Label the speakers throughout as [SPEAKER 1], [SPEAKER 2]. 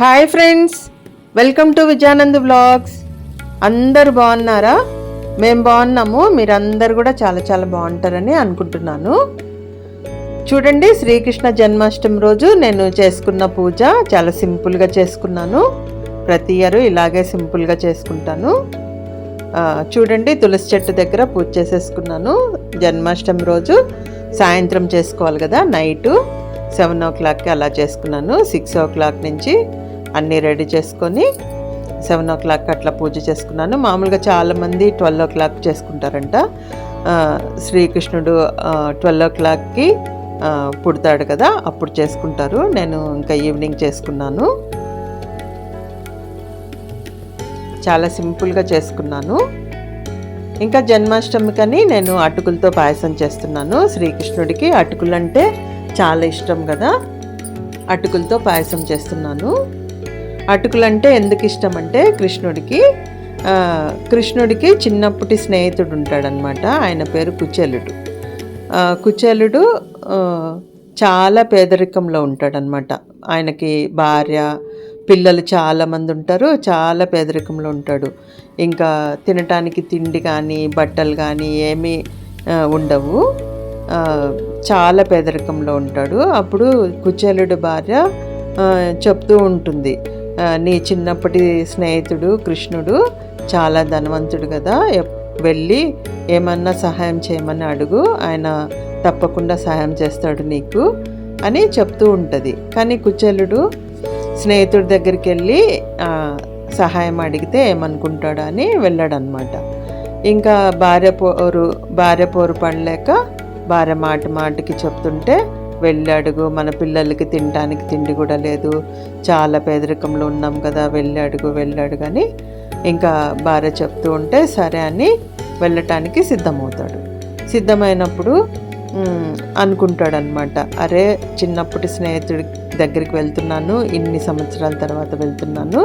[SPEAKER 1] Hi friends welcome to Vijayanand vlogs. అందరు బాగున్నారా? మేము బాగున్నాము మీరందరు కూడా చాలా చాలా బాగుంటారని అనుకుంటున్నాను. చూడండి శ్రీకృష్ణ జన్మాష్టమి రోజు నేను చేసుకున్న పూజ చాలా సింపుల్గా చేసుకున్నాను. ప్రతి ఇయర్ ఇలాగే సింపుల్గా చేసుకుంటాను. చూడండి తులసి చెట్టు దగ్గర పూజ చేసేసుకున్నాను. జన్మాష్టమి రోజు సాయంత్రం చేసుకోవాలి కదా నైటు సెవెన్ ఓ క్లాక్కి అలా చేసుకున్నాను. సిక్స్ ఓ క్లాక్ నుంచి అన్నీ రెడీ చేసుకొని సెవెన్ ఓ క్లాక్ అట్లా పూజ చేసుకున్నాను. మామూలుగా చాలామంది ట్వెల్వ్ ఓ క్లాక్ చేసుకుంటారంట. శ్రీకృష్ణుడు ట్వెల్వ్ ఓ క్లాక్కి పుడతాడు కదా అప్పుడు చేసుకుంటారు. నేను ఇంకా ఈవినింగ్ చేసుకున్నాను. చాలా సింపుల్గా చేసుకున్నాను. ఇంకా జన్మాష్టమికని నేను అటుకులతో పాయసం చేస్తున్నాను. శ్రీకృష్ణుడికి అటుకులు అంటే చాలా ఇష్టం కదా అటుకులతో పాయసం చేస్తున్నాను. అటుకులంటే ఎందుకు ఇష్టం అంటే కృష్ణుడికి కృష్ణుడికి చిన్నప్పటి స్నేహితుడు ఉంటాడనమాట ఆయన పేరు కుచేలుడు. ఆ, కుచేలుడు చాలా పేదరికంలో ఉంటాడనమాట ఆయనకి భార్య పిల్లలు చాలామంది ఉంటారు చాలా పేదరికంలో ఉంటాడు. ఇంకా తినటానికి తిండి కానీ బట్టలు కానీ ఏమీ ఉండవు. చాలా పేదరికంలో ఉంటాడు. అప్పుడు కుచేలుడి భార్య చెప్తూ ఉంటుంది. నీ చిన్నప్పటి స్నేహితుడు కృష్ణుడు చాలా ధనవంతుడు కదా. వెళ్ళి ఏమన్నా సహాయం చేయమని అడుగు. ఆయన తప్పకుండా సహాయం చేస్తాడు నీకు అని చెప్తూ ఉంటుంది. కానీ కుచేలుడు స్నేహితుడి దగ్గరికి వెళ్ళి సహాయం అడిగితే ఏమనుకుంటాడు అని వెళ్ళాడనమాట. ఇంకా భార్య పోరు భార్య పోరు పడలేక భార్య మాట మాటకి చెప్తుంటే వెళ్ళి అడుగు మన పిల్లలకి తినడానికి తిండి కూడా లేదు. చాలా పేదరికంలో ఉన్నాం కదా వెళ్ళి అడుగు కానీ అని ఇంకా భార్య చెప్తూ ఉంటే సరే అని వెళ్ళటానికి సిద్ధమవుతాడు. సిద్ధమైనప్పుడు అనుకుంటాడనమాట అరే చిన్నప్పటి స్నేహితుడి దగ్గరికి వెళ్తున్నాను ఇన్ని సంవత్సరాల తర్వాత వెళ్తున్నాను.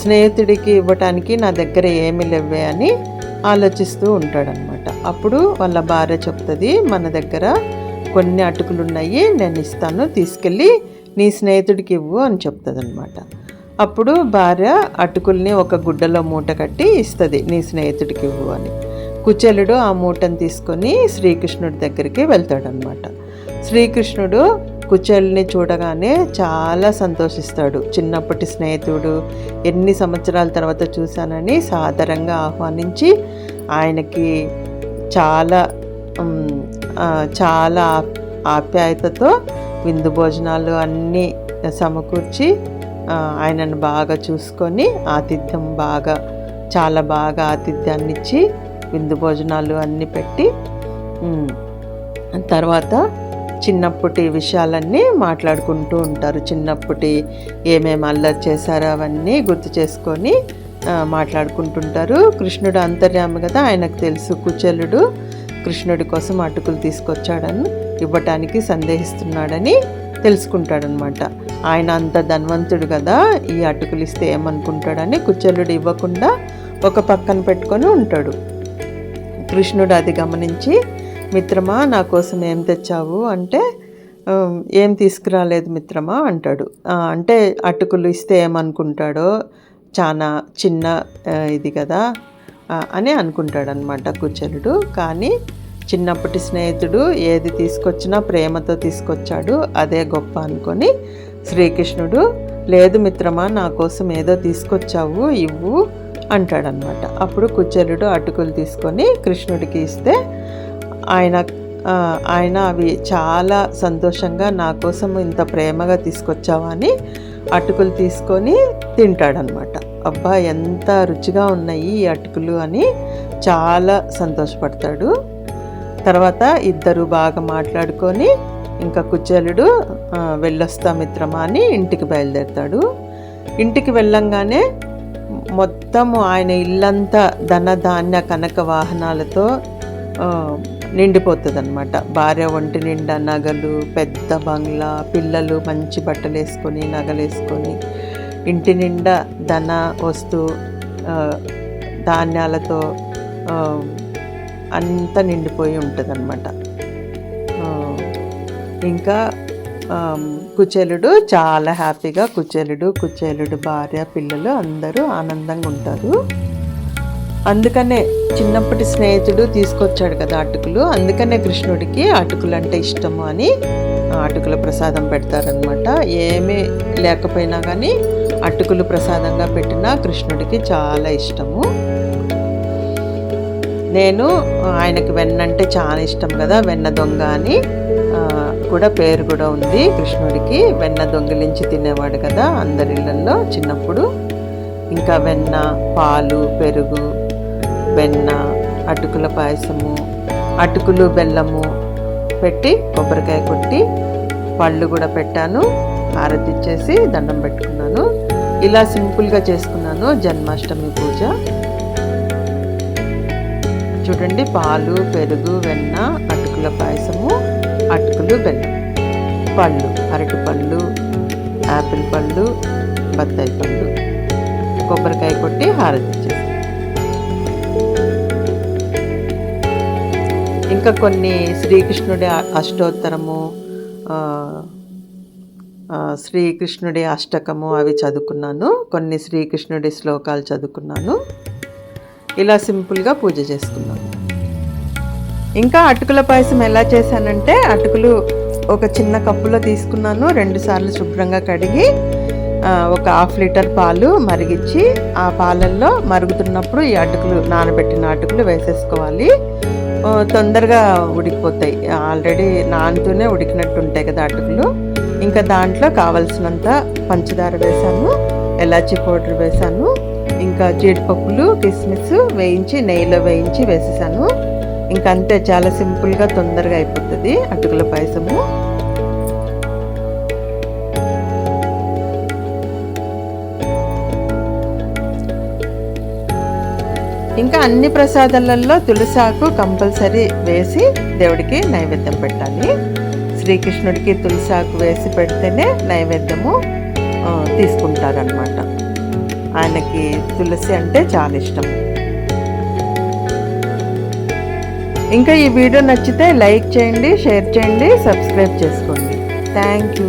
[SPEAKER 1] స్నేహితుడికి ఇవ్వటానికి నా దగ్గర ఏమి లేవే అని ఆలోచిస్తూ ఉంటాడనమాట. అప్పుడు వాళ్ళ భార్య చెప్తుంది మన దగ్గర కొన్ని అటుకులు ఉన్నాయి నేను ఇస్తాను తీసుకెళ్ళి నీ స్నేహితుడికి ఇవ్వు అని చెప్తుంది అప్పుడు భార్య అటుకుల్ని ఒక గుడ్డలో మూట కట్టి ఇస్తుంది నీ స్నేహితుడికి ఇవ్వు అని. కుచలుడు ఆ మూటను తీసుకొని శ్రీకృష్ణుడి దగ్గరికి వెళ్తాడనమాట శ్రీకృష్ణుడు కుచల్ని చూడగానే చాలా సంతోషిస్తాడు. చిన్నప్పటి స్నేహితుడు ఎన్ని సంవత్సరాల తర్వాత చూశానని సాదరంగా ఆహ్వానించి ఆయనకి చాలా చాలా ఆప్- ఆప్యాయతతో విందు భోజనాలు అన్నీ సమకూర్చి ఆయనను బాగా చూసుకొని ఆతిథ్యం బాగా చాలా బాగా ఆతిథ్యాన్ని ఇచ్చి విందు భోజనాలు అన్నీ పెట్టి తర్వాత చిన్నప్పటి విషయాలన్నీ మాట్లాడుకుంటూ ఉంటారు. చిన్నప్పటి ఏమేమి అల్లరి చేశారో అవన్నీ గుర్తు చేసుకొని మాట్లాడుకుంటుంటారు. కృష్ణుడు అంతర్యామి కదా ఆయనకు తెలుసు కుచలుడు. కృష్ణుడి కోసం అటుకులు తీసుకొచ్చాడని ఇవ్వటానికి సందేహిస్తున్నాడని తెలుసుకుంటాడనమాట ఆయన అంత ధన్వంతుడు కదా ఈ అటుకులు ఇస్తే ఏమనుకుంటాడని కుచేలుడు ఇవ్వకుండా ఒక పక్కన పెట్టుకొని ఉంటాడు. కృష్ణుడు అది గమనించి మిత్రమా నా కోసం ఏం తెచ్చావు? అంటే ఏం తీసుకురాలేదు మిత్రమా? అంటాడు. అంటే అటుకులు ఇస్తే ఏమనుకుంటాడో చాలా చిన్న ఇది కదా అని అనుకుంటాడనమాట కుచేలుడు. కానీ చిన్నప్పటి స్నేహితుడు ఏది తీసుకొచ్చినా ప్రేమతో తీసుకొచ్చాడు. అదే గొప్ప అనుకొని శ్రీకృష్ణుడు లేదు మిత్రమా నా కోసం ఏదో తీసుకొచ్చావు ఇవ్వు అంటాడనమాట అప్పుడు కుచేలుడు అటుకులు తీసుకొని కృష్ణుడికి ఇస్తే ఆయన ఆయన అవి చాలా సంతోషంగా నా కోసం ఇంత ప్రేమగా తీసుకొచ్చావా అని అటుకులు తీసుకొని తింటాడనమాట అబ్బా ఎంత రుచిగా ఉన్నాయి ఈ అటుకులు అని చాలా సంతోషపడతాడు. తర్వాత ఇద్దరు బాగా మాట్లాడుకొని ఇంకా కుజ్జలుడు వెళ్ళొస్తా మిత్రమా అని ఇంటికి బయలుదేరుతాడు. ఇంటికి వెళ్ళంగానే మొత్తము ఆయన ఇల్లంతా ధన ధాన్య కనక వాహనాలతో నిండిపోతుంది అనమాట భార్య ఒంటి నిండా నగలు పెద్ద బంగ్లా పిల్లలు మంచి బట్టలు వేసుకొని నగలేసుకొని ఇంటి నిండా ధన వస్తు ధాన్యాలతో అంతా నిండిపోయి ఉంటుంది ఇంకా కుచేలుడు చాలా హ్యాపీగా కుచేలుడు కుచేలుడు భార్య పిల్లలు అందరూ ఆనందంగా ఉంటారు. అందుకనే చిన్నప్పటి స్నేహితుడు తీసుకొచ్చాడు కదా అటుకులు. అందుకనే కృష్ణుడికి అటుకులు అంటే ఇష్టము అని అటుకుల ప్రసాదం పెడతారనమాట ఏమీ లేకపోయినా కానీ అటుకులు ప్రసాదంగా పెట్టినా కృష్ణుడికి చాలా ఇష్టము. నేను ఆయనకి వెన్న అంటే చాలా ఇష్టం కదా వెన్న దొంగ అని. కూడా పేరు కూడా ఉంది కృష్ణుడికి. వెన్న దొంగిలించి తినేవాడు కదా అందరి ఇళ్ళల్లో చిన్నప్పుడు. ఇంకా వెన్న పాలు పెరుగు వెన్న అటుకుల పాయసము అటుకులు బెల్లము పెట్టి కొబ్బరికాయ కొట్టి పళ్ళు కూడా పెట్టాను హారతి ఇచ్చేసి దండం పెట్టుకున్నాను. ఇలా సింపుల్గా చేసుకున్నాను జన్మాష్టమి పూజ. చూడండి పాలు పెరుగు వెన్న అటుకుల పాయసము అటుకులు బెల్లం పళ్ళు అరటి పళ్ళు యాపిల్ పళ్ళు బత్తాయి పళ్ళు. కొబ్బరికాయ కొట్టి హారతి ఇచ్చేసి. ఇంకా కొన్ని శ్రీకృష్ణుడి అష్టోత్తరము శ్రీకృష్ణుడి అష్టకము అవి చదువుకున్నాను. కొన్ని శ్రీకృష్ణుడి శ్లోకాలు చదువుకున్నాను. ఇలా సింపుల్గా పూజ చేసుకున్నాం ఇంకా అటుకుల పాయసం ఎలా చేశానంటే అటుకులు ఒక చిన్న కప్పులో తీసుకున్నాను. రెండు సార్లు శుభ్రంగా కడిగి ఒక హాఫ్ లీటర్ పాలు మరిగించి ఆ పాలల్లో మరుగుతున్నప్పుడు ఈ అటుకులు నానబెట్టిన అటుకులు వేసేసుకోవాలి. తొందరగా ఉడికిపోతాయి. ఆల్రెడీ నానుతూనే ఉడికినట్టు ఉంటాయి కదా అటుకులు. ఇంకా దాంట్లో కావలసినంత పంచదార వేసాను ఎలాచి పౌడర్ వేసాను ఇంకా జీడిపప్పులు కిస్మిస్ వేయించి నెయ్యిలో వేయించి వేసేసాను. ఇంకా అంతే చాలా సింపుల్గా తొందరగా అయిపోతుంది అటుకుల పాయసము. ఇంకా అన్ని ప్రసాదాలలో తులసాకు కంపల్సరీ వేసి దేవుడికి నైవేద్యం పెట్టాలి. శ్రీకృష్ణుడికి తులసాకు వేసి పెడితేనే నైవేద్యము తీసుకుంటారనమాట ఆయనకి తులసి అంటే చాలా ఇష్టం. ఇంకా ఈ వీడియో నచ్చితే లైక్ చేయండి షేర్ చేయండి సబ్స్క్రైబ్ చేసుకోండి. Thank you.